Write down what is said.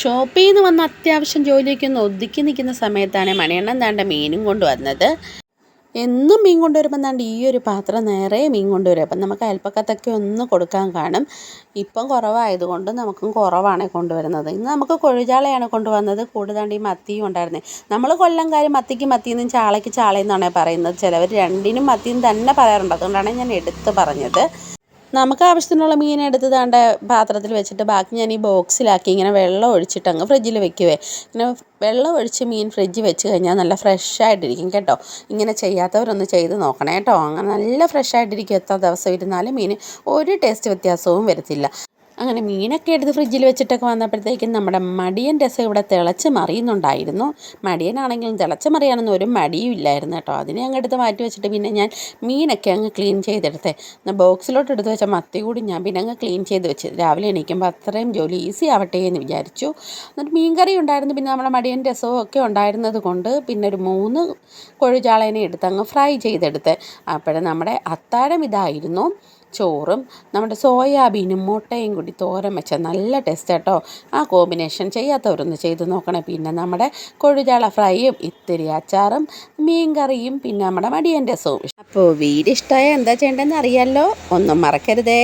ഷോപ്പിൽ നിന്ന് വന്ന് അത്യാവശ്യം ജോലിയൊക്കെ ഒന്ന് ഒതുക്കി നിൽക്കുന്ന സമയത്താണ് മണിയണ്ണൻ താണ്ട മീനും കൊണ്ടുവന്നത്. എന്നും മീൻ കൊണ്ടുവരുമ്പോൾ താണ്ട് ഈ ഒരു പാത്രം നേരെ മീൻ കൊണ്ടുവരും. അപ്പം നമുക്ക് അയൽപ്പക്കത്തൊക്കെ ഒന്ന് കൊടുക്കാൻ കാണും. ഇപ്പം കുറവായതുകൊണ്ട് നമുക്കും കുറവാണ് കൊണ്ടുവരുന്നത്. ഇന്ന് നമുക്ക് കൊഴുചാളയാണ് കൊണ്ടുവന്നത്. കൂടുതലാണ്ട് ഈ മത്തിയും ഉണ്ടായിരുന്നത് നമ്മൾ കൊല്ലംകാർ മത്തിക്ക് മത്തിയെന്നും ചാളയ്ക്ക് ചാളയെന്നാണ് പറയുന്നത്. ചിലവർ രണ്ടിനും മത്തിയും തന്നെ പറയാറുണ്ട്. അതുകൊണ്ടാണ് ഞാൻ എടുത്ത് പറഞ്ഞത്. നമുക്ക് ആവശ്യത്തിനുള്ള മീൻ എടുത്ത് താണ്ട പാത്രത്തിൽ വെച്ചിട്ട് ബാക്കി ഞാൻ ഈ ബോക്സിലാക്കി ഇങ്ങനെ വെള്ളം ഒഴിച്ചിട്ട് അങ്ങ് ഫ്രിഡ്ജിൽ വെക്കുവേ. ഇങ്ങനെ വെള്ളം ഒഴിച്ച് മീൻ ഫ്രിഡ്ജിൽ വെച്ച് കഴിഞ്ഞാൽ നല്ല ഫ്രഷ് ആയിട്ടിരിക്കും കേട്ടോ. ഇങ്ങനെ ചെയ്യാത്തവരൊന്ന് ചെയ്ത് നോക്കണേ കേട്ടോ. അങ്ങനെ നല്ല ഫ്രഷായിട്ടിരിക്കും എത്ര ദിവസം ഇരുന്നാലും മീൻ ഒരു ടേസ്റ്റ് വ്യത്യാസവും വരത്തില്ല. അങ്ങനെ മീനൊക്കെ എടുത്ത് ഫ്രിഡ്ജിൽ വെച്ചിട്ടൊക്കെ വന്നപ്പോഴത്തേക്കും നമ്മുടെ മടിയൻ രസം ഇവിടെ തിളച്ച് മറിയുന്നുണ്ടായിരുന്നു. മടിയനാണെങ്കിലും തിളച്ച് മറിയാനൊന്നും ഒരു മടിയും ഇല്ലായിരുന്നു കേട്ടോ. അതിനെ അങ്ങ് എടുത്ത് മാറ്റി വെച്ചിട്ട് പിന്നെ ഞാൻ മീനൊക്കെ അങ്ങ് ക്ലീൻ ചെയ്തെടുത്തേ. എന്നാൽ ബോക്സിലോട്ട് എടുത്ത് വെച്ച മത്തി കൂടി ഞാൻ പിന്നെ അങ്ങ് ക്ലീൻ ചെയ്ത് വെച്ച്. രാവിലെ എണീക്കുമ്പോൾ അത്രയും ജോലി ഈസി ആവട്ടെ എന്ന് വിചാരിച്ചു. എന്നിട്ട് മീൻകറി ഉണ്ടായിരുന്നു. പിന്നെ നമ്മുടെ മടിയൻ രസവും ഒക്കെ ഉണ്ടായിരുന്നത് കൊണ്ട് പിന്നെ ഒരു മൂന്ന് കൊഴുചാളേനെ എടുത്ത് അങ്ങ് ഫ്രൈ ചെയ്തെടുത്ത്. അപ്പോഴും നമ്മുടെ അത്താഴം ഇതായിരുന്നു. ചോറും നമ്മുടെ സോയാബീനും മുട്ടയും കൂടി തോരൻ വെച്ച നല്ല ടേസ്റ്റ് കേട്ടോ ആ കോമ്പിനേഷൻ ചെയ്യാത്തവരൊന്ന് ചെയ്ത് നോക്കണേ. പിന്നെ നമ്മുടെ കൊഴുചാള ഫ്രൈയും ഇത്തിരി അച്ചാറും മീൻ കറിയും പിന്നെ നമ്മുടെ മടിയൻ രസവും അപ്പോൾ വീട് ഇഷ്ടമായ എന്താ ചെയ്യേണ്ടതെന്ന് അറിയാമല്ലോ ഒന്നും മറക്കരുതേ.